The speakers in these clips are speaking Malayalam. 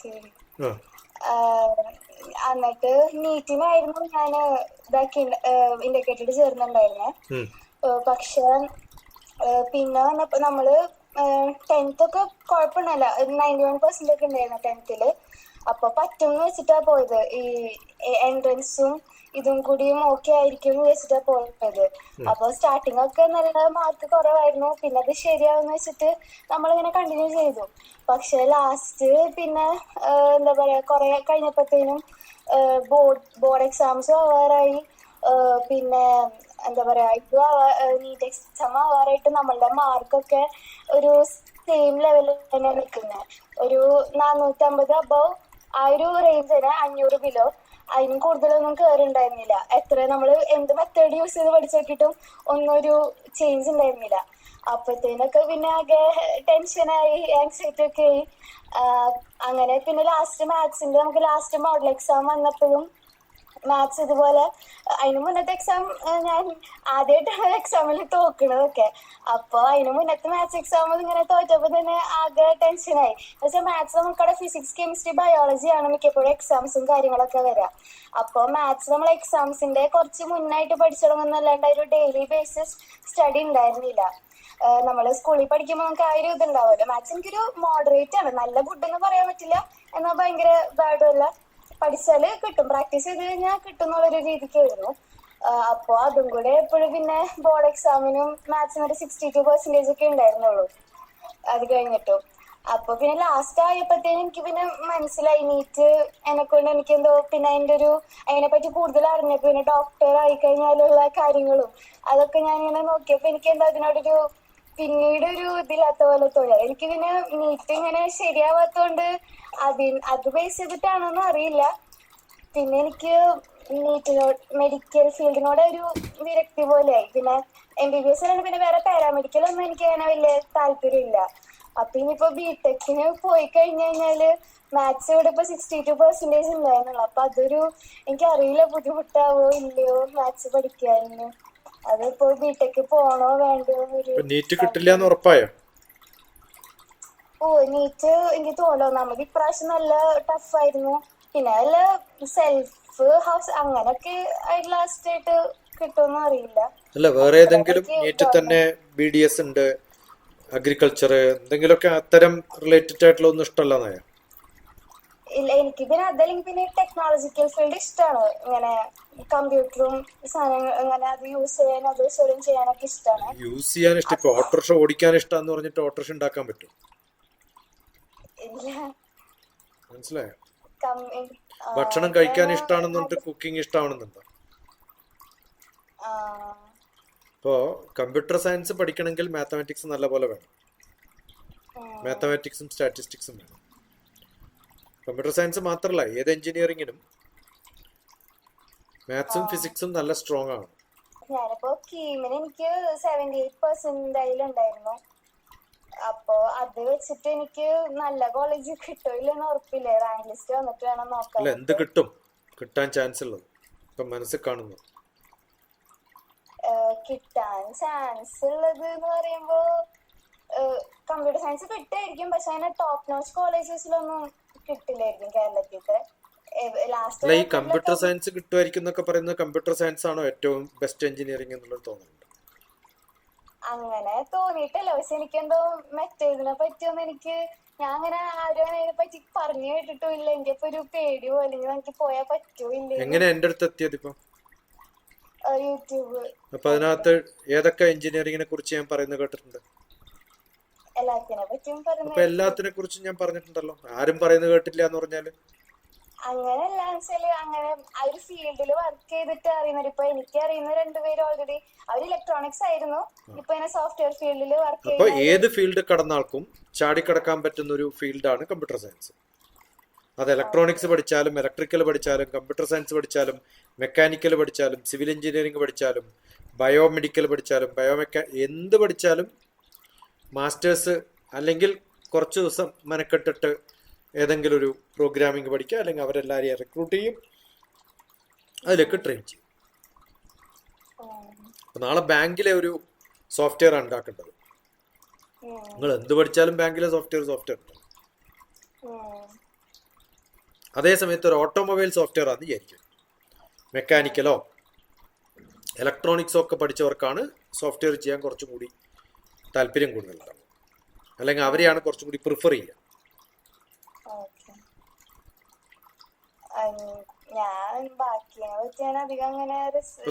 ശരി. എന്നിട്ട് നീറ്റിനായിരുന്നു ഞാൻ ഇതാക്കി ഇൻഡിക്കേറ്റഡ് ചേർന്നുണ്ടായിരുന്നെ പക്ഷെ പിന്നെ വന്നപ്പോ നമ്മൾ ടെൻത്ത് ഒക്കെ കുഴപ്പമുണ്ടല്ല നയന്റി വൺ പെർസെന്റ് ഒക്കെ ഉണ്ടായിരുന്നു ടെൻത്തിൽ അപ്പൊ പറ്റും വെച്ചിട്ടാ പോയത്. ഈ എൻട്രൻസും ഇതും കൂടിയും ഓക്കെ ആയിരിക്കും എന്ന് വെച്ചിട്ടാ പോയത് അപ്പൊ സ്റ്റാർട്ടിങ് ഒക്കെ നല്ല മാർക്ക് കുറവായിരുന്നു. പിന്നെ അത് ശരിയാവുന്ന വെച്ചിട്ട് നമ്മളിങ്ങനെ കണ്ടിന്യൂ ചെയ്തു. പക്ഷെ ലാസ്റ്റ് പിന്നെ എന്താ പറയാ കുറെ കഴിഞ്ഞപ്പോഴത്തേനും ബോർഡ് ബോർഡ് എക്സാംസും ആവാറായി പിന്നെ എന്താ പറയാ ഇത് നീറ്റ് എക്സാം ആവാറായിട്ട് നമ്മളുടെ മാർക്കൊക്കെ ഒരു സെയിം ലെവലിൽ തന്നെ നിൽക്കുന്നത് ഒരു നാനൂറ്റമ്പത് അബവ് ആ ഒരു റേഞ്ച് തന്നെ അഞ്ഞൂറ് ബിലോ അതിനും കൂടുതലൊന്നും കയറുണ്ടായിരുന്നില്ല എത്ര നമ്മൾ എന്ത് മെത്തേഡ് യൂസ് ചെയ്ത് പഠിച്ചു നോക്കിയിട്ടും ഒന്നും ഒരു ചേഞ്ച് ഉണ്ടായിരുന്നില്ല അപ്പത്തേനൊക്കെ പിന്നെ ആകെ ടെൻഷനായി ആൻസൈറ്റി ഒക്കെ ആയി. അങ്ങനെ പിന്നെ ലാസ്റ്റ് മാത്സിന്റെ നമുക്ക് ലാസ്റ്റ് മോഡൽ എക്സാം വന്നപ്പോഴും മാത്സ് ഇതുപോലെ അതിന് മുന്നത്തെ എക്സാം ഞാൻ ആദ്യമായിട്ടാണ് എക്സാമിൽ തോക്കണതൊക്കെ. അപ്പൊ അതിന് മുന്നത്തെ മാത്സ് എക്സാം ഇങ്ങനെ തോറ്റപ്പോ തന്നെ ആകെ ടെൻഷനായി പക്ഷെ മാത്സ് നമുക്കവിടെ ഫിസിക്സ് കെമിസ്ട്രി ബയോളജി ആണ് മിക്കപ്പോഴും എക്സാംസും കാര്യങ്ങളൊക്കെ വരാം. അപ്പൊ മാത്സ് നമ്മൾ എക്സാംസിന്റെ കുറച്ച് മുന്നായിട്ട് പഠിച്ചു തുടങ്ങുന്നല്ലാണ്ട് ഒരു ഡെയിലി ബേസിസ് സ്റ്റഡി ഉണ്ടായിരുന്നില്ല. നമ്മൾ സ്കൂളിൽ പഠിക്കുമ്പോൾ നമുക്ക് ആ ഒരു ഇതുണ്ടാവുമല്ലോ. മാത്സ് എനിക്കൊരു മോഡറേറ്റ് ആണ്. നല്ല ഗുഡ് എന്ന് പറയാൻ പറ്റില്ല. എന്നാൽ ഭയങ്കര ബാഡും അല്ല. പഠിച്ചാൽ കിട്ടും. പ്രാക്ടീസ് ചെയ്ത് കഴിഞ്ഞാൽ കിട്ടും എന്നുള്ളൊരു രീതിക്കായിരുന്നു അപ്പോ അതും കൂടെ എപ്പോഴും പിന്നെ ബോർഡ് എക്സാമിനും മാത്സിന് ഒരു സിക്സ്റ്റി ടു പെർസെന്റേജ് ഒക്കെ ഉണ്ടായിരുന്നുള്ളൂ. അത് കഴിഞ്ഞിട്ടും. അപ്പൊ പിന്നെ ലാസ്റ്റ് ആയപ്പോഴത്തേനും എനിക്ക് പിന്നെ മനസ്സിലായി. നീറ്റ് എന്നെ കൊണ്ട് എനിക്ക് എന്തോ പിന്നെ അതിന്റെ ഒരു അതിനെ പറ്റി കൂടുതൽ അറിഞ്ഞപ്പോ പിന്നെ ഡോക്ടർ ആയി കഴിഞ്ഞാലുള്ള കാര്യങ്ങളും അതൊക്കെ ഞാൻ ഇങ്ങനെ നോക്കിയപ്പോ എനിക്ക് എന്താ അതിനോടൊരു പിന്നീട് ഒരു ഇതില്ലാത്ത പോലെ തോന്നി. എനിക്ക് പിന്നെ മീറ്റ് ഇങ്ങനെ ശരിയാവാത്തോണ്ട് അതി അത് ബേസ് ചെയ്തിട്ടാണോന്ന് അറിയില്ല. പിന്നെ എനിക്ക് നീറ്റിനോട് മെഡിക്കൽ ഫീൽഡിനോട് ഒരു വിരക്തി പോലെയായി. പിന്നെ എം ബി ബി എസ് അല്ലാണ്ട് പിന്നെ വേറെ പാരാമെഡിക്കൽ ഒന്നും എനിക്ക് അങ്ങനെ വലിയ താല്പര്യമില്ല. അപ്പൊ ഇനിയിപ്പോ ബിടെക്കിന് പോയി കഴിഞ്ഞു കഴിഞ്ഞാൽ മാത്സ് ഇവിടെ ഇപ്പൊ സിക്സ്റ്റി ടു പെർസെന്റേജ് ഉണ്ടായിരുന്നുള്ളു. അപ്പൊ അതൊരു എനിക്കറിയില്ല ബുദ്ധിമുട്ടാവോ ഇല്ലയോ മാത്സ് പഠിക്കാന്. അതിപ്പോ ബിടെക്ക് പോണോ വേണ്ടോ നീറ്റ് കിട്ടില്ല എന്ന് ഉറപ്പായോ? ഓ നീറ്റ് എനിക്ക് തോന്നോ നമുക്ക് ഇപ്രാവശ്യം നല്ല ടഫ് ആയിരുന്നു. പിന്നെ അതിൽ സെൽഫ് ഹൗസ് അങ്ങനൊക്കെ ലാസ്റ്റ് ആയിട്ട് കിട്ടുമെന്ന് അറിയില്ല. അല്ല വേറെ ഏതെങ്കിലും നീറ്റ് തന്നെ ബി ഡി എസ് ഉണ്ട് അഗ്രികൾച്ചർ എന്തെങ്കിലുമൊക്കെ അത്തരം റിലേറ്റഡ് ആയിട്ടുള്ള ഒന്നും ഇഷ്ടമല്ലെന്നായോ ഇല്ല എനിക്ക് പിന്നെ അതല്ലെങ്കിൽ പിന്നെ ടെക്നോളജിക്കൽ ഫീൽഡ് ഇഷ്ടമാണ് ഇങ്ങനെ കമ്പ്യൂട്ടറും സാധനങ്ങൾ അങ്ങനെ അത് യൂസ് ചെയ്യാൻ അത് സോൾവ് ചെയ്യാനൊക്കെ ഇഷ്ടമാണ് യൂസ് ചെയ്യാൻ ഇഷ്ടം. ഇപ്പൊ ഓട്ടോറിക്ഷ ഓടിക്കാൻ ഇഷ്ടമെന്ന് പറഞ്ഞിട്ട് ഓട്ടോറിക്ഷ ഉണ്ടാക്കാൻ പറ്റും. ഇല്ല. മനസ്സിലായോ? ഭക്ഷണം കഴിക്കാൻ ഇഷ്ടമാണെന്ന് പറഞ്ഞിട്ട് കുക്കിംഗ് ഇഷ്ടമാണെന്നുണ്ടോ ഇപ്പോ കമ്പ്യൂട്ടർ സയൻസ് പഠിക്കണമെങ്കിൽ മാത്തമാറ്റിക്സ് നല്ല പോലെ വേണം മാത്തമാറ്റിക്സും സ്റ്റാറ്റിസ്റ്റിക്സും വേണം. കമ്പ്യൂട്ടർ സയൻസ് മാത്രമല്ല ഏത് എഞ്ചിനീയറിങ്ങിനും മാത്സും ഫിസിക്സും നല്ല സ്ട്രോങ് ആണ്. ഞാനിപ്പോ കീമിന് എനിക്ക് സെവന്റി എയ്റ്റ് പെർസെന്റൈൽ ഉണ്ടായിരുന്നു. അപ്പോ അത് വെച്ചിട്ട് എനിക്ക് നല്ല കോളേജ് കിട്ടില്ലെന്ന് ഉറപ്പില്ല? റാങ്ക് ലിസ്റ്റ് വന്നിട്ട് വേണം നോക്കാൻ എന്ത് കിട്ടും? കിട്ടാൻ ചാൻസ് ഉള്ളത്. ഇപ്പൊ മനസ്സിൽ കാണുന്നു. കിട്ടാൻ ചാൻസ് ഉള്ളത് എന്ന് പറയുമ്പോ കമ്പ്യൂട്ടർ സയൻസ് കിട്ടായിരിക്കും പക്ഷെ അതിന്റെ ടോപ്പ് നോച്ച് കോളേജസിലൊന്നും കിട്ടില്ലായിരിക്കും കേരളത്തിലത്തെ. അല്ല ഈ കമ്പ്യൂട്ടർ സയൻസ് കിട്ടുമായിരിക്കും എന്നൊക്കെ പറയുന്നത് കമ്പ്യൂട്ടർ സയൻസ് ആണോ ഏറ്റവും ബെസ്റ്റ് എഞ്ചിനീയറിംഗ് എന്നുള്ളത് തോന്നുന്നുണ്ട്? അങ്ങനെ തോന്നിയിട്ടല്ല. പക്ഷെ എനിക്കെന്തോ മെത്തേഡിനെ പറ്റിയൊന്നും എനിക്ക് ഞാൻ അങ്ങനെ ആരും അതിനെ പറ്റി പറഞ്ഞു കേട്ടിട്ടും ഇല്ല എനിക്ക് ഇപ്പൊ ഒരു പേടി പോലെ എനിക്ക് പോയാൽ പറ്റുമോ ഇല്ലേ എങ്ങനെ എന്റെ അടുത്ത് എത്തിയത് ഇപ്പൊ? യൂട്യൂബ്. അപ്പൊ അതിനകത്ത് ഏതൊക്കെ എഞ്ചിനീയറിംഗിനെ കുറിച്ച് ഞാൻ പറയുന്നത് കേട്ടിട്ടുണ്ട്? അപ്പൊ എല്ലാത്തിനെ കുറിച്ചും ഞാൻ പറഞ്ഞിട്ടുണ്ടല്ലോ. ആരും പറയുന്നത് കേട്ടില്ല എന്ന് പറഞ്ഞാൽ. അങ്ങനെയല്ല വെച്ചാൽ അങ്ങനെ ആ ഒരു ഫീൽഡിൽ വർക്ക് ചെയ്തിട്ട് അറിയുന്നവർ ഇപ്പൊ എനിക്ക് അറിയുന്ന രണ്ടുപേര് ഓൾറെഡി അവർ ഇലക്ട്രോണിക്സ് ആയിരുന്നു. ഇപ്പൊ ഇങ്ങനെ സോഫ്റ്റ്വെയർ ഫീൽഡിൽ വർക്ക് അപ്പൊ ഏത് ഫീൽഡ് കടന്ന ആൾക്കും ചാടിക്കടക്കാൻ പറ്റുന്ന ഒരു ഫീൽഡാണ് കമ്പ്യൂട്ടർ സയൻസ് അത് ഇലക്ട്രോണിക്സ് പഠിച്ചാലും ഇലക്ട്രിക്കൽ പഠിച്ചാലും കമ്പ്യൂട്ടർ സയൻസ് പഠിച്ചാലും മെക്കാനിക്കൽ പഠിച്ചാലും സിവിൽ എഞ്ചിനീയറിംഗ് പഠിച്ചാലും ബയോമെഡിക്കൽ പഠിച്ചാലും ബയോമെക്കാ എന്ത് പഠിച്ചാലും മാസ്റ്റേഴ്സ് അല്ലെങ്കിൽ കുറച്ച് ദിവസം മെനക്കെട്ടിട്ട് ഏതെങ്കിലും ഒരു പ്രോഗ്രാമിംഗ് പഠിക്കുക അല്ലെങ്കിൽ അവരെല്ലാവരെയും റിക്രൂട്ട് ചെയ്യും. അതിലേക്ക് ട്രെയിൻ ചെയ്യും. നാളെ ബാങ്കിലെ ഒരു സോഫ്റ്റ്വെയർ ആണ് ഉണ്ടാക്കേണ്ടത്. നിങ്ങൾ എന്ത് പഠിച്ചാലും ബാങ്കിലെ സോഫ്റ്റ്വെയർ സോഫ്റ്റ്വെയർ ഉണ്ട്. അതേ സമയത്ത് ഒരു ഓട്ടോമൊബൈൽ സോഫ്റ്റ്വെയർ ആണെന്ന് വിചാരിക്കും മെക്കാനിക്കലോ ഇലക്ട്രോണിക്സോ ഒക്കെ പഠിച്ചവർക്കാണ് സോഫ്റ്റ്വെയർ ചെയ്യാൻ കുറച്ചും കൂടി താല്പര്യം കൂടുതലുണ്ടാവും. അല്ലെങ്കിൽ അവരെയാണ് കുറച്ചും കൂടി പ്രിഫർ ചെയ്യുക.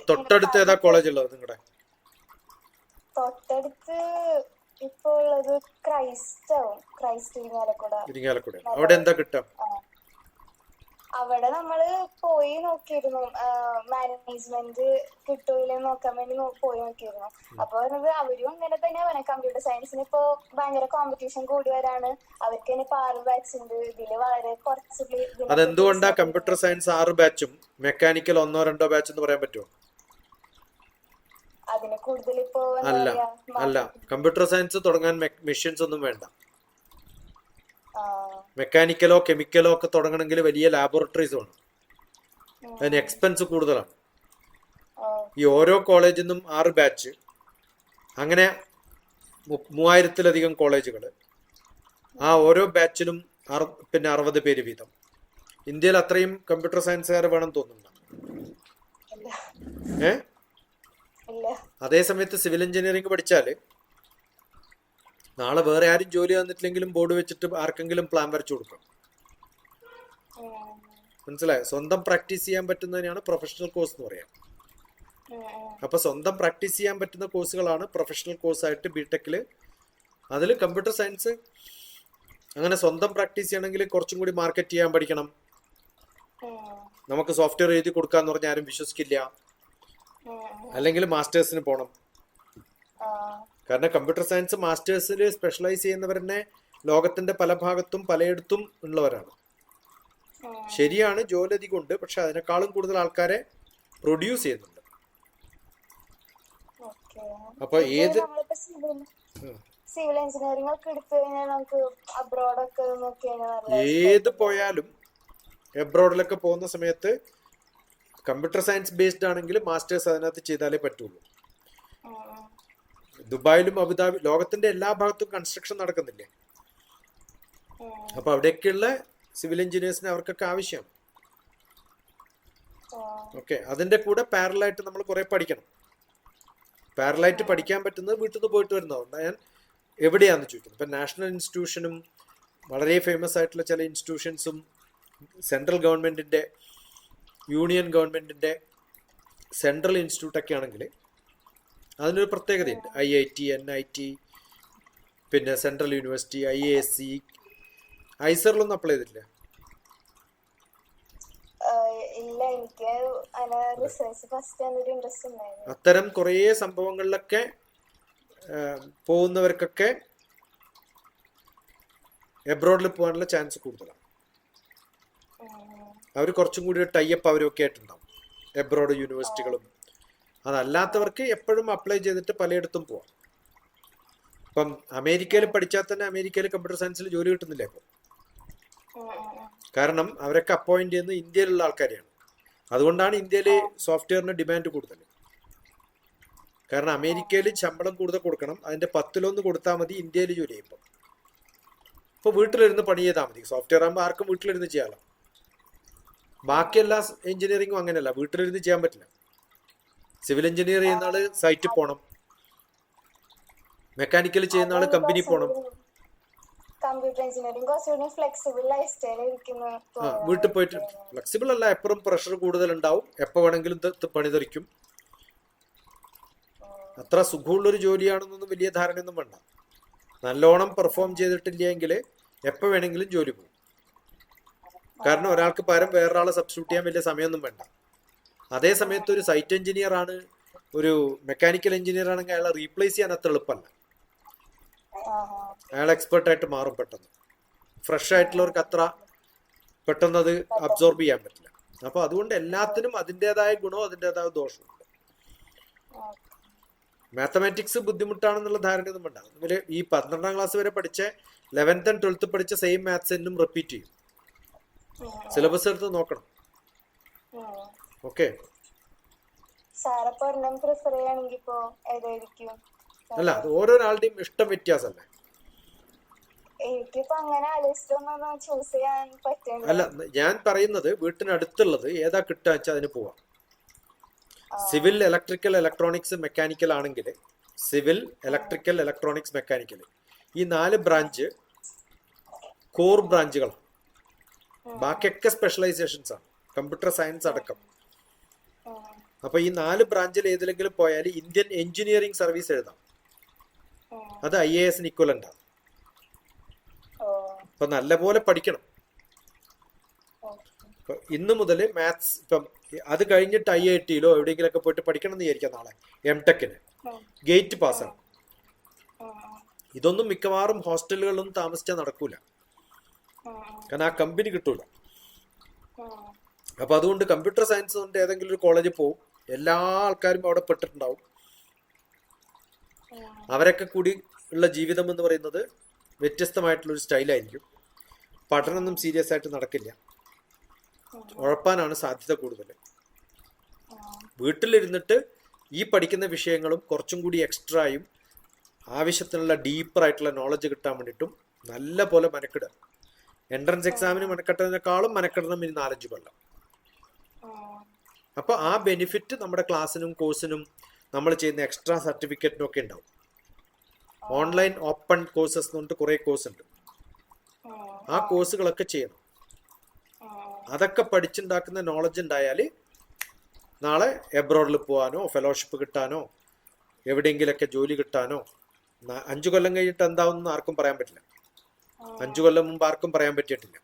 തൊട്ടടുത്ത് ഏതാ കോളേജ് ഉള്ളത് നിങ്ങളുടെ തൊട്ടടുത്ത് ഇപ്പോൾ ഉള്ളത് ക്രൈസ്റ്റ് ആവും ക്രൈസ്റ്റ് ഇരിങ്ങാലക്കുട. ഇരിങ്ങാലക്കുട അവിടെ എന്താ കിട്ടുക. അവിടെ നമ്മൾ പോയി നോക്കിയിരുന്നു. മാനേജ്മെന്റ് കിട്ടൂലെ നോക്കാൻ വേണ്ടി പോയി നോക്കിയിരുന്നു. അപ്പൊ പറഞ്ഞത് അവരും അങ്ങനെ തന്നെ പറഞ്ഞത് കമ്പ്യൂട്ടർ സയൻസിന് ഇപ്പോ ഭയങ്കര കോമ്പറ്റീഷൻ കൂടി വരാണ് അവർക്ക് തന്നെ ഇപ്പൊ ആറ് ബാച്ച് ഉണ്ട്. ഇതിൽ വളരെ കുറച്ച് അതെന്തുകൊണ്ടാ കമ്പ്യൂട്ടർ സയൻസ് ആറ് ബാച്ചും മെക്കാനിക്കൽ ഒന്നോ രണ്ടോ ബാച്ച് എന്ന് പറയാൻ പറ്റുമോ അതിന് കൂടുതൽ ഇപ്പോ അല്ല അല്ല. കമ്പ്യൂട്ടർ സയൻസ് തുടങ്ങാൻ മെഷീൻസ് ഒന്നും വേണ്ട. മെക്കാനിക്കലോ കെമിക്കലോ ഒക്കെ തുടങ്ങണമെങ്കിൽ വലിയ ലാബോറട്ടറീസ് വേണം. അതിന് എക്സ്പെൻസ് കൂടുതലാണ്. ഈ ഓരോ കോളേജിൽ നിന്നും ആറ് ബാച്ച് അങ്ങനെ മൂവായിരത്തിലധികം കോളേജുകൾ ആ ഓരോ ബാച്ചിലും അറു പിന്നെ അറുപത് പേര് വീതം. ഇന്ത്യയിൽ അത്രയും കമ്പ്യൂട്ടർ സയൻസുകാർ വേണം തോന്നുന്നു ഏ? അതേ സമയത്ത് സിവിൽ എഞ്ചിനീയറിംഗ് പഠിച്ചാൽ നാളെ വേറെ ആരും ജോലി തന്നിട്ടില്ലെങ്കിലും ബോർഡ് വെച്ചിട്ട് ആർക്കെങ്കിലും പ്ലാൻ വരച്ചു കൊടുക്കും മനസ്സിലായോ? സ്വന്തം പ്രാക്ടീസ് ചെയ്യാൻ പറ്റുന്നതിനാണ് പ്രൊഫഷണൽ കോഴ്സ് എന്ന് പറയാം. അപ്പൊ സ്വന്തം പ്രാക്ടീസ് ചെയ്യാൻ പറ്റുന്ന കോഴ്സുകളാണ് പ്രൊഫഷണൽ കോഴ്സായിട്ട് ബിടെക്കിൽ അതിൽ കമ്പ്യൂട്ടർ സയൻസ് അങ്ങനെ സ്വന്തം പ്രാക്ടീസ് ചെയ്യണമെങ്കിൽ കുറച്ചും കൂടി മാർക്കറ്റ് ചെയ്യാൻ പഠിക്കണം. നമുക്ക് സോഫ്റ്റ്വെയർ എഴുതി കൊടുക്കാന്ന് പറഞ്ഞാൽ ആരും വിശ്വസിക്കില്ല. അല്ലെങ്കിൽ മാസ്റ്റേഴ്സിന് പോകണം ആ, കാരണം കമ്പ്യൂട്ടർ സയൻസ് മാസ്റ്റേഴ്സിൽ സ്പെഷ്യലൈസ് ചെയ്യുന്നവർ തന്നെ ലോകത്തിന്റെ പല ഭാഗത്തും പലയിടത്തും ഉള്ളവരാണ് ശരിയാണ് ജോലി അധികം ഉണ്ട് പക്ഷെ അതിനേക്കാളും കൂടുതൽ ആൾക്കാരെ പ്രൊഡ്യൂസ് ചെയ്യുന്നുണ്ട്. അപ്പൊ ഏത് സിവിൽ ഉം. സിവിൽ എഞ്ചിനീയറിംഗ് ഒക്കെ എടുത്തു കഴിഞ്ഞാൽ നമുക്ക് അബ്രോഡ് ഒക്കെ നോക്കി കഴിഞ്ഞാൽ ഏത് പോയാലും എബ്രോഡിലൊക്കെ പോകുന്ന സമയത്ത് കമ്പ്യൂട്ടർ സയൻസ് ബേസ്ഡ് ആണെങ്കിൽ മാസ്റ്റേഴ്സ് അതിനകത്ത് ചെയ്താലേ പറ്റുള്ളൂ ദുബായിലും അബുദാബി ലോകത്തിന്റെ എല്ലാ ഭാഗത്തും കൺസ്ട്രക്ഷൻ നടക്കുന്നില്ലേ? അപ്പൊ അവിടെയൊക്കെയുള്ള സിവിൽ എഞ്ചിനീയേഴ്സിന് അവർക്കൊക്കെ ആവശ്യം. ഓക്കെ അതിന്റെ കൂടെ പാരലായിട്ട് നമ്മൾ കുറെ പഠിക്കണം. പാരലായിട്ട് പഠിക്കാൻ പറ്റുന്നത് വീട്ടിൽ നിന്ന് പോയിട്ട് വരുന്നതുകൊണ്ട് ഞാൻ എവിടെയാന്ന് ചോദിക്കുന്നത് ഇപ്പൊ നാഷണൽ ഇൻസ്റ്റിറ്റ്യൂഷനും വളരെ ഫേമസ് ആയിട്ടുള്ള ചില ഇൻസ്റ്റിറ്റ്യൂഷൻസും സെൻട്രൽ ഗവൺമെന്റിന്റെ യൂണിയൻ ഗവൺമെന്റിന്റെ സെൻട്രൽ ഇൻസ്റ്റിറ്റ്യൂട്ട് ഒക്കെ ആണെങ്കിൽ അതിനൊരു പ്രത്യേകതയുണ്ട്. I I T N I T പിന്നെ central university I A C ഐസറിലൊന്നും apply ചെയ്തില്ല അത്തരം കുറേ സംഭവങ്ങളിലൊക്കെ പോകുന്നവർക്കൊക്കെ എബ്രോഡിൽ പോകാനുള്ള ചാൻസ് കൂടുതലാണ്. അവർ കുറച്ചും കൂടി ടൈ അപ്പ് അവരൊക്കെ ആയിട്ടുണ്ടാവും. എബ്രോഡ് യൂണിവേഴ്സിറ്റികളും അതല്ലാത്തവർക്ക് എപ്പോഴും അപ്ലൈ ചെയ്തിട്ട് പലയിടത്തും പോവാം. ഇപ്പം അമേരിക്കയിൽ പഠിച്ചാൽ തന്നെ അമേരിക്കയിൽ കമ്പ്യൂട്ടർ സയൻസിൽ ജോലി കിട്ടുന്നില്ല ഇപ്പോൾ. കാരണം അവരൊക്കെ അപ്പോയിന്റ് ചെയ്യുന്നത് ഇന്ത്യയിലുള്ള ആൾക്കാരെയാണ്. അതുകൊണ്ടാണ് ഇന്ത്യയിൽ സോഫ്റ്റ്വെയറിന് ഡിമാൻഡ് കൂടുതൽ. കാരണം അമേരിക്കയിൽ ശമ്പളം കൂടുതൽ കൊടുക്കണം അതിന്റെ പത്തിലൊന്ന് കൊടുത്താൽ മതി ഇന്ത്യയിൽ ജോലി ചെയ്യുമ്പോൾ. ഇപ്പോൾ വീട്ടിലിരുന്ന് പണി ചെയ്താൽ മതി. സോഫ്റ്റ്വെയർ ആകുമ്പോൾ ആർക്കും വീട്ടിലിരുന്ന് ചെയ്യാമല്ലോ ബാക്കി എല്ലാ അങ്ങനെയല്ല. വീട്ടിലിരുന്ന് ചെയ്യാൻ പറ്റില്ല. സിവിൽ എഞ്ചിനീയർ ചെയ്യുന്ന ആൾ സൈറ്റിൽ പോണം. മെക്കാനിക്കൽ ചെയ്യുന്ന ആൾ കമ്പനി പോണം. കമ്പ്യൂട്ടർ എഞ്ചിനീയറിംഗ് കുറച്ചുകൂടി ഫ്ലെക്സിബിൾ ലൈഫ് സ്റ്റൈൽ വീട്ടിൽ പോയിട്ട് ഫ്ലെക്സിബിൾ അല്ല എപ്പോഴും പ്രഷർ കൂടുതൽ ഉണ്ടാവും എപ്പോ വേണമെങ്കിലും പണിതെറിക്കും അത്ര സുഖമുള്ളൊരു ജോലിയാണെന്നൊന്നും വലിയ ധാരണയൊന്നും വേണ്ട. നല്ലോണം പെർഫോം ചെയ്തിട്ടില്ലെങ്കിൽ എപ്പോൾ വേണമെങ്കിലും ജോലി പോകും. കാരണം ഒരാൾക്ക് പകരം വേറൊരാളെ സബ്സ്റ്റിറ്റ്യൂട്ട് ചെയ്യാൻ വലിയ സമയമൊന്നും വേണ്ട. അതേ സമയത്ത് ഒരു സൈറ്റ് എഞ്ചിനീയർ ആണ് ഒരു മെക്കാനിക്കൽ എഞ്ചിനീയർ ആണെങ്കിൽ അയാളെ റീപ്ലേസ് ചെയ്യാൻ അത്ര എളുപ്പമല്ല. അയാൾ എക്സ്പെർട്ട് ആയിട്ട് മാറും പെട്ടെന്ന്. ഫ്രഷ് ആയിട്ടുള്ളവർക്ക് അത്ര പെട്ടെന്ന് അത് അബ്സോർബ് ചെയ്യാൻ പറ്റില്ല. അപ്പൊ അതുകൊണ്ട് എല്ലാത്തിനും അതിന്റെതായ ഗുണവും അതിന്റെതായ ദോഷവും മാത്തമാറ്റിക്സ് ബുദ്ധിമുട്ടാണെന്നുള്ള ധാരണയൊന്നും വേണ്ട. അതുപോലെ ഈ പന്ത്രണ്ടാം ക്ലാസ് വരെ പഠിച്ച ലെവൻത്ത് ആൻഡ് ട്വൽത്ത് പഠിച്ച സെയിം മാത്സ് എന്നും റിപ്പീറ്റ് ചെയ്യും. സിലബസ് എടുത്ത് നോക്കണം. ഓക്കെ. അല്ല അത് ഓരോരാളുടെയും ഇഷ്ടം വ്യത്യാസമല്ലേ? അല്ല ഞാൻ പറയുന്നത് വീട്ടിനടുത്തുള്ളത് ഏതാ കിട്ടുക വെച്ചാൽ അതിന് പോവാം. സിവിൽ ഇലക്ട്രിക്കൽ ഇലക്ട്രോണിക്സ് മെക്കാനിക്കൽ ആണെങ്കിൽ സിവിൽ ഇലക്ട്രിക്കൽ ഇലക്ട്രോണിക്സ് മെക്കാനിക്കൽ. ഈ നാല് ബ്രാഞ്ച് കോർ ബ്രാഞ്ചുകളാണ് ബാക്കിയൊക്കെ സ്പെഷ്യലൈസേഷൻസ് ആണ് കമ്പ്യൂട്ടർ സയൻസ് അടക്കം. അപ്പൊ ഈ നാല് ബ്രാഞ്ചിൽ ഏതിലെങ്കിലും പോയാൽ ഇന്ത്യൻ എഞ്ചിനീയറിംഗ് സർവീസ് എഴുതാം. അത് ഐ എ എസിന് ഇക്വലന്റ് ആണ് അപ്പൊ നല്ലപോലെ പഠിക്കണം. ഇന്ന് മുതൽ മാത്സ് ഇപ്പം അത് കഴിഞ്ഞിട്ട് ഐ ഐ ടിയിലോ എവിടെയെങ്കിലുമൊക്കെ പോയിട്ട് പഠിക്കണം എന്ന് വിചാരിക്കാം നാളെ എം ടെക്കിന് ഗേറ്റ് പാസ് ആണ്. ഇതൊന്നും മിക്കവാറും ഹോസ്റ്റലുകളിലൊന്നും താമസിച്ചാൽ നടക്കൂല. കാരണം ആ കമ്പനി കിട്ടൂല. അപ്പൊ അതുകൊണ്ട് കമ്പ്യൂട്ടർ സയൻസ് കൊണ്ട് ഏതെങ്കിലും ഒരു കോളേജിൽ പോകും എല്ലാ ആൾക്കാരും അവിടെ പെട്ടിട്ടുണ്ടാവും. അവരൊക്കെ കൂടി ഉള്ള ജീവിതം എന്ന് പറയുന്നത് വ്യത്യസ്തമായിട്ടുള്ള ഒരു സ്റ്റൈലായിരിക്കും. പഠനമൊന്നും സീരിയസ് ആയിട്ട് നടക്കില്ല. ഉഴപ്പാനാണ് സാധ്യത കൂടുതൽ. വീട്ടിലിരുന്നിട്ട് ഈ പഠിക്കുന്ന വിഷയങ്ങളും കുറച്ചും കൂടി എക്സ്ട്രായും ആവശ്യത്തിനുള്ള ഡീപ്പറായിട്ടുള്ള നോളജ് കിട്ടാൻ വേണ്ടിയിട്ടും നല്ല പോലെ മെനക്കിടുക. എൻട്രൻസ് എക്സാമിന് മെനക്കെട്ടതിനേക്കാളും മെനക്കെടണം ഇനി നാലഞ്ച് കൊല്ലം. അപ്പോൾ ആ ബെനിഫിറ്റ് നമ്മുടെ ക്ലാസ്സിനും കോഴ്സിനും നമ്മൾ ചെയ്യുന്ന എക്സ്ട്രാ സർട്ടിഫിക്കറ്റിനും ഒക്കെ ഉണ്ടാവും. ഓൺലൈൻ ഓപ്പൺ കോഴ്സസ് എന്ന് പറഞ്ഞിട്ട് കുറേ കോഴ്സ് ഉണ്ട്. ആ കോഴ്സുകളൊക്കെ ചെയ്യണം. അതൊക്കെ പഠിച്ചുണ്ടാക്കുന്ന നോളജ് ഉണ്ടായാൽ നാളെ എബ്രോഡിൽ പോകാനോ ഫെലോഷിപ്പ് കിട്ടാനോ എവിടെയെങ്കിലൊക്കെ ജോലി കിട്ടാനോ അഞ്ചു കൊല്ലം കഴിഞ്ഞിട്ട് എന്താവുമെന്ന് ആർക്കും പറയാൻ പറ്റില്ല. അഞ്ചു കൊല്ലം മുമ്പ് ആർക്കും പറയാൻ പറ്റിയിട്ടില്ല.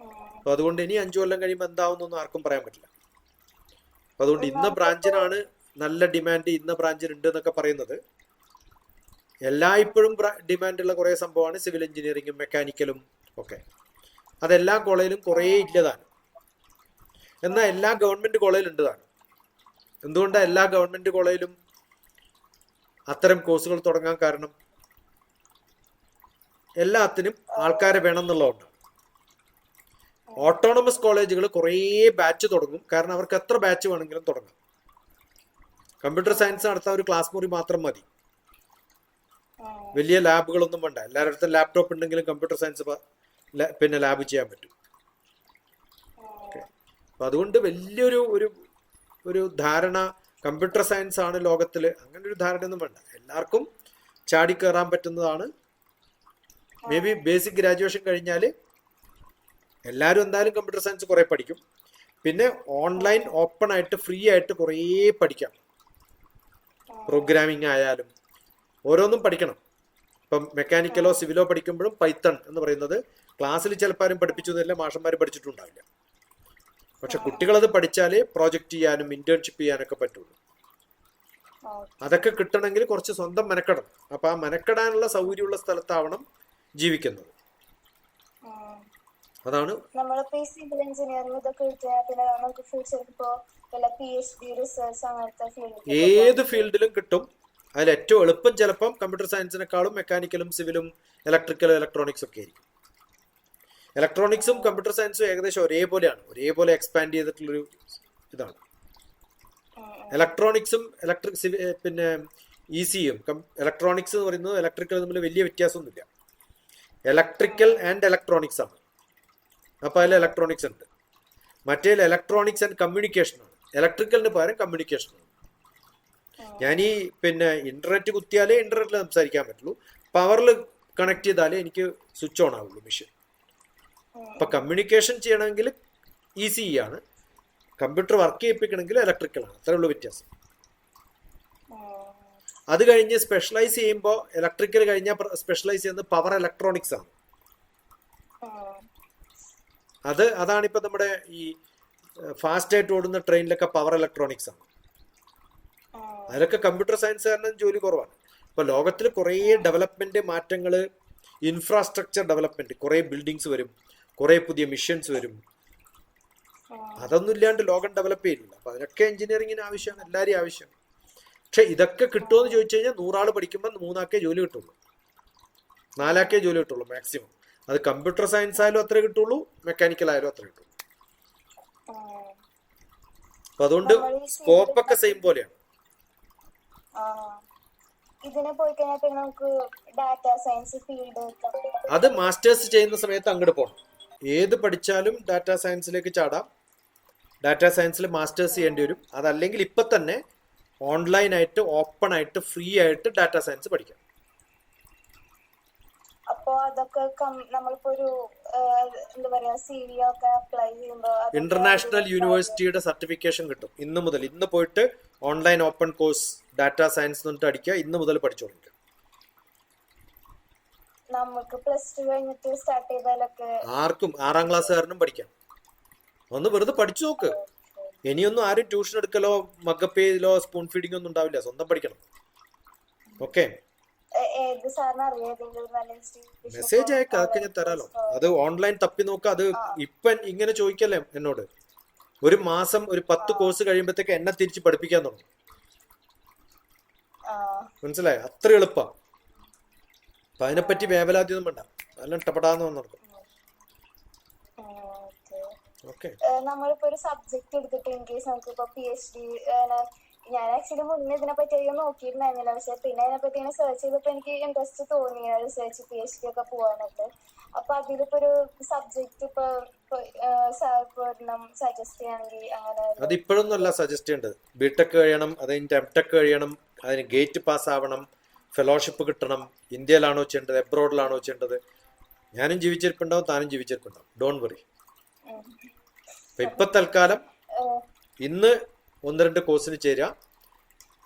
അപ്പോൾ അപ്പൊ അതുകൊണ്ട് ഇനി അഞ്ചു കൊല്ലം കഴിയുമ്പോൾ എന്താവുന്നൊന്നും ആർക്കും പറയാൻ പറ്റില്ല. അതുകൊണ്ട് ഇന്ന ബ്രാഞ്ചിനാണ് നല്ല ഡിമാൻഡ് ഇന്ന ബ്രാഞ്ചിനുണ്ട് എന്നൊക്കെ പറയുന്നത്. എല്ലായ്പ്പോഴും ഡിമാൻഡുള്ള കുറേ സംഭവമാണ് സിവിൽ എഞ്ചിനീയറിംഗും മെക്കാനിക്കലും ഒക്കെ. അതെല്ലാ കോളേജിലും കുറേ ഇല്ലതാണ്. എന്നാൽ എല്ലാ ഗവൺമെന്റ് കോളേജിലും ഉണ്ടതാണ് എന്തുകൊണ്ടാണ് എല്ലാ ഗവൺമെന്റ് കോളേജിലും അത്തരം കോഴ്സുകൾ തുടങ്ങാൻ കാരണം? എല്ലാത്തിനും ആൾക്കാരെ വേണം എന്നുള്ളതുകൊണ്ടാണ് ഓട്ടോണമസ് കോളേജുകൾ കുറേ ബാച്ച് തുടങ്ങും. കാരണം അവർക്ക് എത്ര ബാച്ച് വേണമെങ്കിലും തുടങ്ങാം. കമ്പ്യൂട്ടർ സയൻസ് നടത്താൻ ഒരു ക്ലാസ് മുറി മാത്രം മതി. വലിയ ലാബുകളൊന്നും വേണ്ട. എല്ലാവരുടെ ലാപ്ടോപ്പ് ഉണ്ടെങ്കിലും കമ്പ്യൂട്ടർ സയൻസ് പിന്നെ ലാബ് ചെയ്യാൻ പറ്റും. അപ്പൊ അതുകൊണ്ട് വലിയൊരു ഒരു ഒരു ധാരണ കമ്പ്യൂട്ടർ സയൻസ് ആണ് ലോകത്തിൽ അങ്ങനെ ഒരു ധാരണയൊന്നും വേണ്ട. എല്ലാവർക്കും ചാടി കയറാൻ പറ്റുന്നതാണ്. മേ ബി ബേസിക് ഗ്രാജുവേഷൻ കഴിഞ്ഞാൽ എല്ലാവരും എന്തായാലും കമ്പ്യൂട്ടർ സയൻസ് കുറേ പഠിക്കും. പിന്നെ ഓൺലൈൻ ഓപ്പൺ ആയിട്ട് ഫ്രീ ആയിട്ട് കുറേ പഠിക്കാം. പ്രോഗ്രാമിംഗ് ആയാലും ഓരോന്നും പഠിക്കണം. ഇപ്പം മെക്കാനിക്കലോ സിവിലോ പഠിക്കുമ്പോഴും പൈത്തൺ എന്ന് പറയുന്നത് ക്ലാസ്സിൽ ചിലപ്പോൾ ആരും പഠിപ്പിച്ചു തരില്ല മാഷന്മാർ പഠിച്ചിട്ടുണ്ടാവില്ല. പക്ഷെ കുട്ടികളത് പഠിച്ചാലേ പ്രോജക്റ്റ് ചെയ്യാനും ഇന്റേൺഷിപ്പ് ചെയ്യാനൊക്കെ പറ്റുള്ളൂ. അതൊക്കെ കിട്ടണമെങ്കിൽ കുറച്ച് സ്വന്തം മെനക്കെടണം. അപ്പം ആ മെനക്കെടാനുള്ള സൗകര്യമുള്ള സ്ഥലത്താവണം ജീവിക്കുന്നത്. അതാണ് നമ്മളിപ്പോ ഈ സിവിൽ എഞ്ചിനീയറിംഗ് ഇതൊക്കെ എടുത്താൽ പിന്നെ നമുക്ക് ഫ്യൂച്ചറിൽ ഇപ്പോ വല്ല പി എച്ച് ഡി റിസർച്ച് അങ്ങനത്തെ ഫീൽഡിൽ ഏത് ഫീൽഡിലും കിട്ടും. അതിൽ ഏറ്റവും എളുപ്പം ചിലപ്പം കമ്പ്യൂട്ടർ സയൻസിനെക്കാളും മെക്കാനിക്കലും സിവിലും ഇലക്ട്രിക്കലും ഇലക്ട്രോണിക്സും ഒക്കെ ആയിരിക്കും. ഇലക്ട്രോണിക്സും കമ്പ്യൂട്ടർ സയൻസും ഏകദേശം ഒരേപോലെയാണ്. ഒരേപോലെ എക്സ്പാൻഡ് ചെയ്തിട്ടുള്ളൊരു ഇതാണ്. ഇലക്ട്രോണിക്സും ഇലക്ട്രിക് പിന്നെ ഇ സിയും ഇലക്ട്രോണിക്സ് എന്ന് പറയുന്നത് ഇലക്ട്രിക്കൽ തമ്മിൽ വലിയ വ്യത്യാസമൊന്നുമില്ല. ഇലക്ട്രിക്കൽ ആൻഡ് ഇലക്ട്രോണിക്സ് ആണ്. അപ്പോൾ അതിൽ ഇലക്ട്രോണിക്സ് ഉണ്ട്. മറ്റേ ഇലക്ട്രോണിക്സ് ആൻഡ് കമ്മ്യൂണിക്കേഷൻ ആണ്. ഇലക്ട്രിക്കലിന് പകരം കമ്മ്യൂണിക്കേഷൻ ആണ്. ഞാൻ ഈ പിന്നെ ഇന്റർനെറ്റ് കുത്തിയാലേ ഇന്റർനെറ്റിൽ സംസാരിക്കാൻ പറ്റുള്ളൂ. പവറിൽ കണക്ട് ചെയ്താലേ എനിക്ക് സ്വിച്ച് ഓൺ ആവുള്ളൂ മെഷീൻ അപ്പൊ കമ്മ്യൂണിക്കേഷൻ ചെയ്യണമെങ്കിൽ ഈസി ആണ്. കമ്പ്യൂട്ടർ വർക്ക് ചെയ്യിപ്പിക്കണമെങ്കിൽ ഇലക്ട്രിക്കലാണ് അത്രേ ഉള്ളൂ വ്യത്യാസം. അത് കഴിഞ്ഞ് സ്പെഷ്യലൈസ് ചെയ്യുമ്പോൾ ഇലക്ട്രിക്കൽ കഴിഞ്ഞാൽ സ്പെഷ്യലൈസ് ചെയ്യുന്നത് പവർ ഇലക്ട്രോണിക്സ് ആണ്. അത് അതാണ് ഇപ്പൊ നമ്മുടെ ഈ ഫാസ്റ്റ് ആയിട്ട് ഓടുന്ന ട്രെയിനിലൊക്കെ പവർ ഇലക്ട്രോണിക്സ് ആണ്. അതിലൊക്കെ കമ്പ്യൂട്ടർ സയൻസ് കാരണം ജോലി കുറവാണ്. ഇപ്പൊ ലോകത്തിൽ കുറേ ഡെവലപ്മെന്റ് മാറ്റങ്ങൾ ഇൻഫ്രാസ്ട്രക്ചർ ഡെവലപ്മെന്റ് കുറേ ബിൽഡിങ്സ് വരും കുറേ പുതിയ മിഷൻസ് വരും. അതൊന്നും ഇല്ലാണ്ട് ലോകം ഡെവലപ്പ് ചെയ്യുന്നില്ല. അപ്പൊ അതിനൊക്കെ എഞ്ചിനീയറിംഗിന് ആവശ്യമാണ് എല്ലാവരെയും ആവശ്യം പക്ഷെ ഇതൊക്കെ കിട്ടുമോ എന്ന് ചോദിച്ചു കഴിഞ്ഞാൽ നൂറാൾ പഠിക്കുമ്പോൾ മൂന്നാക്കേ ജോലി കിട്ടുള്ളൂ. നാലാക്കേ ജോലി കിട്ടുള്ളൂ മാക്സിമം അത് കമ്പ്യൂട്ടർ സയൻസ് ആയാലും അത്രേ കിട്ടുള്ളൂ മെക്കാനിക്കൽ ആയാലും അത്രേ കിട്ടുള്ളൂ. അപ്പൊ അതുകൊണ്ട് സ്കോപ്പ് ഒക്കെ സെയിം പോലെയാണ്. ഇതിനെ പോയി കഴിഞ്ഞാൽ പിന്നെ നമുക്ക് ഡാറ്റ സയൻസ് ഫീൽഡ് അത് മാസ്റ്റേഴ്സ് ചെയ്യുന്ന സമയത്ത് അങ്ങോട്ട് പോകണം ഏത് പഠിച്ചാലും ഡാറ്റ സയൻസിലേക്ക് ചാടാം. ഡാറ്റ സയൻസിൽ മാസ്റ്റേഴ്സ് ചെയ്യേണ്ടി വരും. അതല്ലെങ്കിൽ ഇപ്പം തന്നെ ഓൺലൈനായിട്ട് ഓപ്പൺ ആയിട്ട് ഫ്രീ ആയിട്ട് ഡാറ്റ സയൻസ് പഠിക്കാം. അപ്പൊ അതൊക്കെ നമ്മളിപ്പോ ഒരു എന്താ പറയാ സി വി ഒക്കെ അപ്ലൈ ചെയ്യുമ്പോ ഇന്റർനാഷണൽ യൂണിവേഴ്സിറ്റിയുടെ സർട്ടിഫിക്കേഷൻ കിട്ടും. ഇന്ന് മുതൽ. ഇന്ന് പോയിട്ട് online open course data science എന്നിട്ട് അടിക്കുക. ഇന്ന് മുതൽ പഠിച്ചോളൂ. നമുക്ക് പ്ലസ് ടു കഴിഞ്ഞിട്ട് സ്റ്റാർട്ട് ചെയ്താലൊക്കെ ആർക്കും ആറാം ക്ലാസ്സുകാരനും പഠിക്കാം. ഒന്ന് വെറുതെ പഠിച്ചു നോക്ക്. ഇനിയൊന്നും ആരും ട്യൂഷൻ എടുക്കലോ മഗപ്പേലോ സ്പൂൺ ഫീഡിംഗ് ഒന്നും ഉണ്ടാവില്ല. സ്വന്തം പഠിക്കണം. ഓക്കെ ഏത് സാറിന് അറിയാം ഏതെങ്കിലും ഒരു നല്ല ഇൻസ്റ്റിറ്റ്യൂഷൻ മെസ്സേജ് അയക്കാം അതൊക്കെ ഞാൻ തരാലോ. അത് ഓൺലൈൻ തപ്പി നോക്കുക അത് ഇപ്പം ഇങ്ങനെ ചോദിക്കല്ലേ എന്നോട്. ഒരു മാസം ഒരു പത്ത് കോഴ്സ് കഴിയുമ്പോഴത്തേക്ക് എന്നെ തിരിച്ച് പഠിപ്പിക്കാൻ തുടങ്ങും. മനസ്സിലായി? അത്ര എളുപ്പ. അപ്പൊ അതിനെപ്പറ്റി വേവലാതിയൊന്നും വേണ്ട. നല്ല ഇഷ്ടപ്പെടാന്ന് നടക്കും ഓക്കെ. നമ്മളിപ്പോ ഒരു സബ്ജക്ട് എടുത്തിട്ട് ഇൻ കേസ് നമുക്ക് ഇപ്പൊ പി എച്ച് ഡി ഞാൻ ആക്ച്വലി മുന്നേ ഇതിനെ പറ്റി അധികം നോക്കിയിട്ടുണ്ടായിരുന്നില്ല. പക്ഷെ പിന്നെ അതിനെപ്പറ്റി ഇങ്ങനെ സെർച്ച് ചെയ്തപ്പോ എനിക്ക് ഇൻട്രസ്റ്റ് തോന്നി റിസർച്ച് പി എച്ച് ഡി ഒക്കെ പോകാനൊക്കെ. അപ്പൊ അതിലിപ്പോ ഒരു സബ്ജക്ട് ഇപ്പൊ സജസ്റ്റ് ചെയ്യണമെങ്കിൽ അങ്ങനെ അത് ഇപ്പോഴൊന്നും അല്ല സജസ്റ്റ് ചെയ്യേണ്ടത്. ബിടെക് കഴിയണം അത് എംടെക് കഴിയണം അതിന് ഗേറ്റ് പാസ് ആവണം ഫെലോഷിപ്പ് കിട്ടണം ഇന്ത്യയിലാണോ ചെയ്യേണ്ടത് എബ്രോഡിലാണോ ചെയ്യേണ്ടത്. ഞാനും ജീവിച്ചിരിപ്പുണ്ടാവും താനും ജീവിച്ചിരിപ്പുണ്ടാവും. ഡോണ്ട് വറി ഇപ്പൊ തൽക്കാലം ഇന്ന് ഒന്ന് രണ്ട് കോഴ്സിന് ചേരുക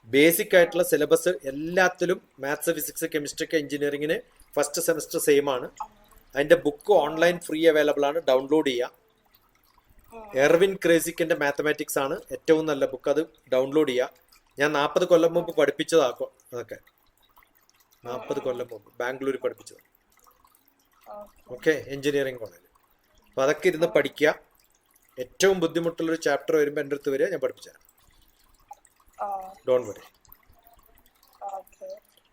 ബേസിക് ആയിട്ടുള്ള സിലബസ് എല്ലാത്തിലും മാത്സ് ഫിസിക്സ് കെമിസ്ട്രി ഒക്കെ എഞ്ചിനീയറിംഗിന് ഫസ്റ്റ് സെമസ്റ്റർ സെയിം ആണ്. അതിന്റെ ബുക്ക് ഓൺലൈൻ ഫ്രീ അവൈലബിൾ ആണ്. ഡൗൺലോഡ് ചെയ്യുക എർവിൻ ക്രേസിക്കിന്റെ മാത്തമാറ്റിക്സ് ആണ് ഏറ്റവും നല്ല ബുക്ക് അത് ഡൗൺലോഡ് ചെയ്യുക ഞാൻ നാൽപ്പത് കൊല്ലം മുമ്പ് പഠിപ്പിച്ചതാക്കും അതൊക്കെ. നാൽപ്പത് കൊല്ലം മുമ്പ് ബാംഗ്ലൂർ പഠിപ്പിച്ചത്. ഓക്കെ. ഓക്കെ എഞ്ചിനീയറിംഗ് കോളേജ് അപ്പോൾ അതൊക്കെ ഇരുന്ന് പഠിക്കുക ഏറ്റവും ബുദ്ധിമുട്ടുള്ള ഒരു ചാപ്റ്റർ വരുമ്പോൾ എന്റെ അടുത്ത് വരിക ഞാൻ പഠിപ്പിച്ചു തരാം. ഡോൺ വരി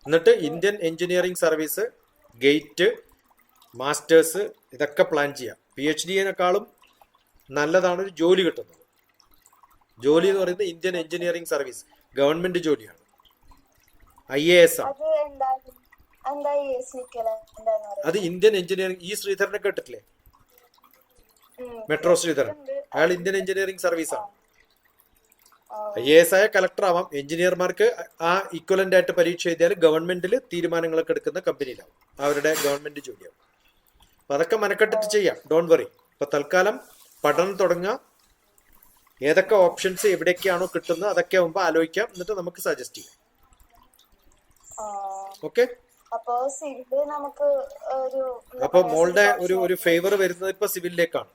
എന്നിട്ട് Indian engineering service gate masters ഇതൊക്കെ പ്ലാൻ ചെയ്യാം. പി എച്ച് ഡിയെക്കാളും നല്ലതാണ് ഒരു ജോലി കിട്ടുന്നത്. ജോലി എന്ന് പറയുന്നത് ഇന്ത്യൻ എഞ്ചിനീയറിംഗ് സർവീസ് ഗവൺമെന്റ് ജോലിയാണ്. ഐ എ എസ് ആണ്. അത് ഇന്ത്യൻ എഞ്ചിനീയറിംഗ് ഈ ശ്രീധരനെ കേട്ടിട്ടില്ലേ. മെട്രോ ശ്രീധരൻ. അയാൾ ഇന്ത്യൻ എഞ്ചിനീയറിംഗ് സർവീസ് ആണ് ആ, ഐ എ എസ് ആയ കളക്ടർ ആവാം എഞ്ചിനീയർമാർക്ക് ആ ഇക്വലന്റ് ആയിട്ട് പരീക്ഷ എഴുതിയാൽ ഗവൺമെന്റിൽ തീരുമാനങ്ങളൊക്കെ എടുക്കുന്ന കമ്പനിയിലാവും. അവരുടെ ഗവൺമെന്റ് ജോലിയാവും. അപ്പൊ അതൊക്കെ മനക്കെട്ടിട്ട് ചെയ്യാം. ഡോണ്ട് വറി ഇപ്പൊ തൽക്കാലം പഠനം തുടങ്ങുക ഏതൊക്കെ ഓപ്ഷൻസ് എവിടെയൊക്കെയാണോ കിട്ടുന്നത് അതൊക്കെ ആവുമ്പോൾ ആലോചിക്കാം. എന്നിട്ട് നമുക്ക് സജസ്റ്റ് ചെയ്യാം. ഓക്കെ അപ്പൊ സിവിൽ നമുക്ക് ഒരു അപ്പൊ മോളുടെ ഒരു ഒരു ഫേവർ വരുന്നത് ഇപ്പൊ സിവിലിലേക്കാണ്.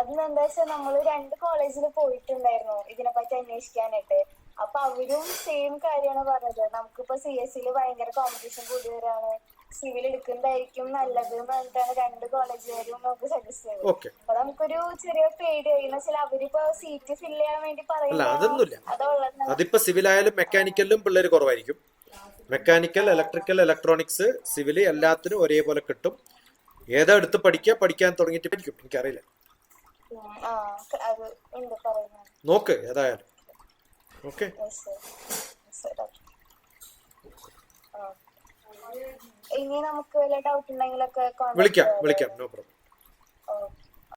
എന്താ വെച്ചാൽ നമ്മൾ രണ്ട് കോളേജിൽ പോയിട്ടുണ്ടായിരുന്നു ഇതിനെപ്പറ്റി അന്വേഷിക്കാനായിട്ട്. അപ്പൊ അവരും സെയിം കാര്യമാണ് പറഞ്ഞത്. നമുക്കിപ്പോ സി എസ് സിയിൽ ഭയങ്കര കോമ്പറ്റീഷൻ കൂടി വരാണ് സിവിൽ എടുക്കുന്നതായിരിക്കും നല്ലത് എന്ന് പറഞ്ഞിട്ടാണ് രണ്ട് കോളേജുകാരും നമുക്ക് സജസ്റ്റ് ചെയ്തത്. അപ്പൊ നമുക്കൊരു ചെറിയ പേടിയായി. എന്ന് വെച്ചാൽ അവരിപ്പോ സീറ്റ് ഫില്ല് ചെയ്യാൻ വേണ്ടി പറയുന്നില്ല പറയുന്നത് അതുള്ളത് അതിപ്പോ സിവിലായാലും മെക്കാനിക്കലിലും പിള്ളേർ കുറവായിരിക്കും. മെക്കാനിക്കൽ ഇലക്ട്രിക്കൽ ഇലക്ട്രോണിക്സ് സിവിൽ എല്ലാത്തിനും ഒരേപോലെ കിട്ടും. ഏതാ എടുത്ത് പഠിക്കുക പഠിക്കാൻ തുടങ്ങിയിട്ട് പഠിക്കും എനിക്കറിയില്ല. നോക്ക് ഏതായാലും. ഓക്കെ. ഇനി നമുക്ക് വല്ല ഡൗട്ട് ഉണ്ടെങ്കിലൊക്കെ വിളിക്കാം വിളിക്കാം. No problem.